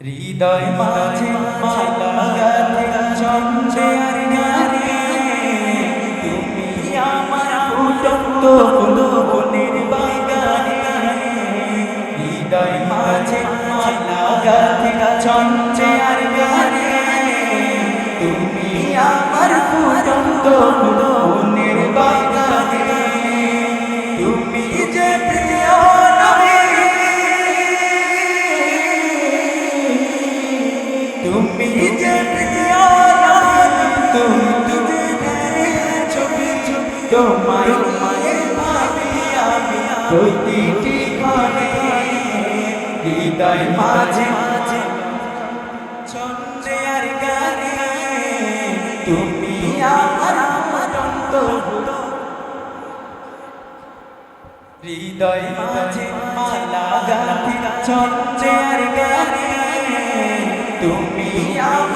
হৃদয় মাঝে মালা গাথে চঞ্চে আর গারে তুমি আমার ফুটন্ত ফুল ফুলের বাগানে হৃদয় মাঝে মালা গাথে চঞ্চে আর তুমি আমার ফুটন্ত তোমায় ভাবি আমি। প্রতিটি ক্ষণে হৃদয় মাঝে মাঝে। ছন্দে আর গানে তুমি আমার আমার হৃদয় মাঝে মালা গাথি। ছন্দে আর গানে তুমি আমার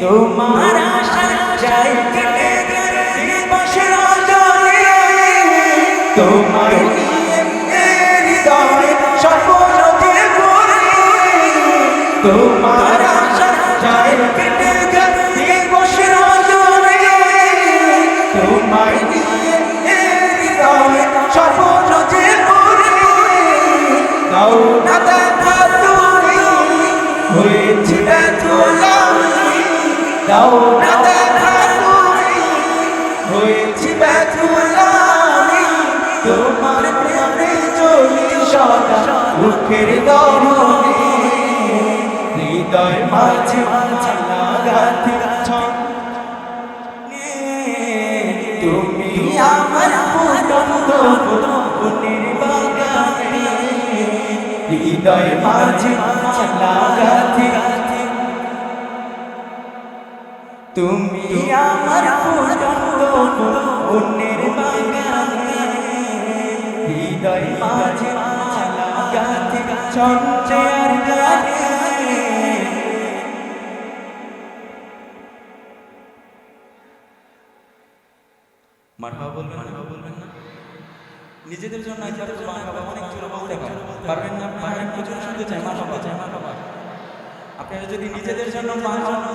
তোমার আশা যাই কেটে জলে তোমার হৃদয় করে তোমার আশা যায় কেটে বসে তোমার হৃদয় যে দাও না দেখা হয়েছে দাও দেখা তুমি হয়েছে ব্যথুলামি তোমার প্রেমে চলি সদা মুখের দমনে হৃদয় মাঝে মাঝে লাগাতে তুমি আমার ফুটন্ত ফুলের বাগানে। হৃদয় মাঝে মাঝে লাগাতে তুমি আমার ফুটন্ত ফুলের বাগানে হৃদয় মাঝে মাঝে লাগাতে গানে মারহাবা বলবেন মারহাবা বলবেন না? নিজেদের জন্য একবার মারহাবা অনেক জোরে বলতে পারবেন না। পারবেন প্রচুর শুনতে চাই মারহাবা চাই মারহাবা আপনারা যদি নিজেদের জন্য মারহাবা